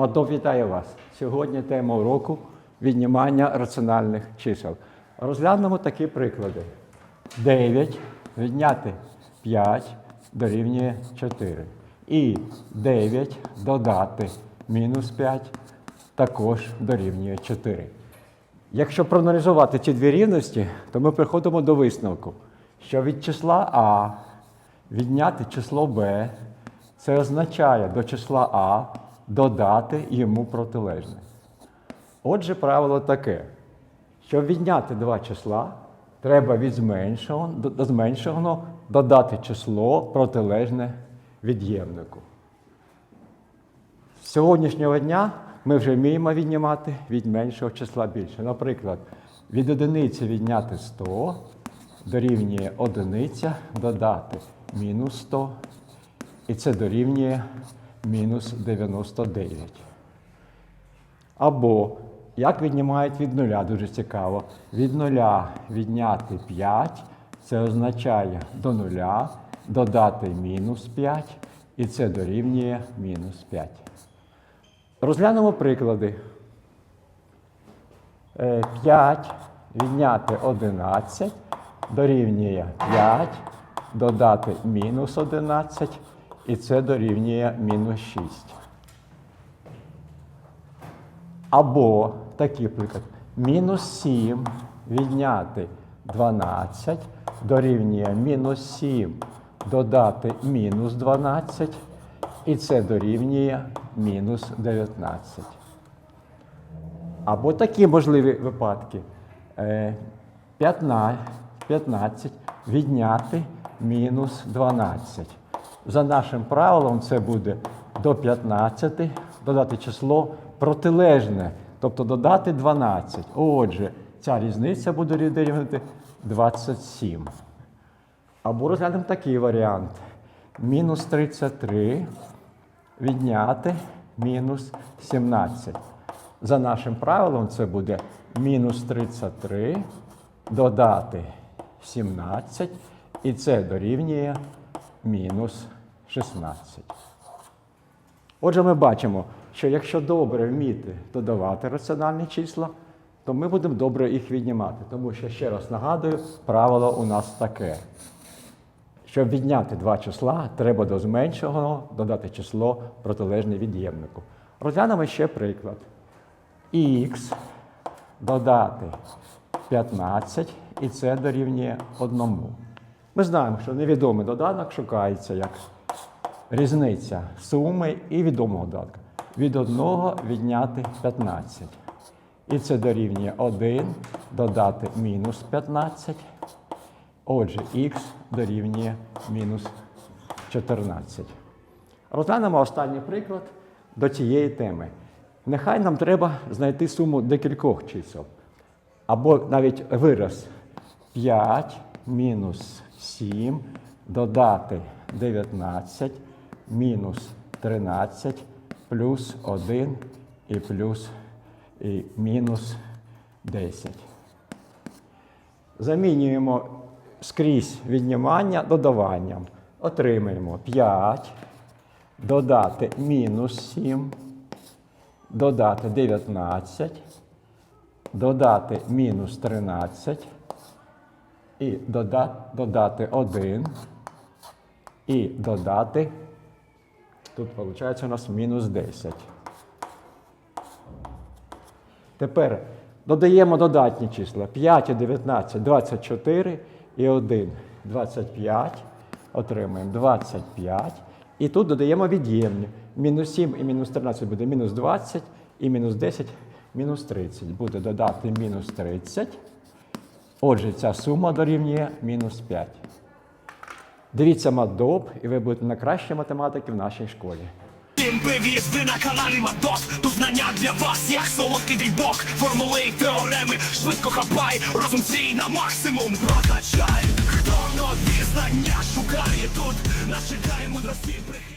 Мадо вітаю вас. Сьогодні тема уроку віднімання раціональних чисел. Розглянемо такі приклади. 9 відняти 5 дорівнює 4. І 9 додати мінус 5 також дорівнює 4. Якщо проаналізувати ці дві рівності, то ми приходимо до висновку, що від числа А відняти число Б, це означає до числа А додати йому протилежне. Отже, правило таке: щоб відняти два числа, треба від зменшеного додати число протилежне від'ємнику. З сьогоднішнього дня ми вже вміємо віднімати від меншого числа більше. Наприклад, від одиниці відняти 100 дорівнює одиниця додати мінус 100, і це дорівнює мінус 99. Або як віднімають від нуля, дуже цікаво. Від нуля відняти 5, це означає до нуля додати мінус 5, і це дорівнює мінус 5. Розглянемо приклади. 5 відняти 11 дорівнює 5, додати мінус 11, і це дорівнює мінус 6. Або такий приклад. Мінус 7 відняти 12 дорівнює мінус 7 додати мінус 12, і це дорівнює мінус 19. Або такі можливі випадки. Е, 15, 15 відняти мінус 12. За нашим правилом, це буде до 15 додати число протилежне, тобто додати 12. Отже, ця різниця буде дорівнювати 27. Або розглянемо такий варіант. Мінус 33 відняти мінус 17. За нашим правилом, це буде мінус 33 додати 17, і це дорівнює мінус 16. Отже, ми бачимо, що якщо добре вміти додавати раціональні числа, то ми будемо добре їх віднімати. Тому що, ще раз нагадую, правило у нас таке. Щоб відняти два числа, треба до зменшого додати число протилежне від'ємнику. Розглянемо ще приклад. Х додати 15, і це дорівнює 1. Ми знаємо, що невідомий доданок шукається як різниця суми і відомого додатка. Від 1 відняти 15. І це дорівнює 1 додати мінус 15. Отже, х дорівнює мінус 14. Розглянемо останній приклад до цієї теми. Нехай нам треба знайти суму декількох чисел. Або навіть вираз 5 мінус 7 додати 19 мінус 13 плюс 1 і плюс і мінус 10. Замінюємо скрізь віднімання додаванням. Отримаємо 5, додати мінус 7, додати 19, додати мінус 13 і дода- додати 1 і додати, тут виходить у нас мінус 10. Тепер додаємо додатні числа 5 і 19, 24 і 1, 25. Отримаємо 25. І тут додаємо від'ємні. Мінус 7 і мінус 13 буде мінус 20, і мінус 10 мінус 30. Буде додати мінус 30. Отже, ця сума дорівнює мінус 5. Дивіться мадоп, і ви будете найкращі математики в нашій школі. Тим привіз, ви на каналі Мадос. Тут знання для вас, як солодкий дрібок Формули і теореми, швидко хапай Розум свій на максимум. Прокачай Хто нові знання шукає тут? Нас чекає мудрості брехня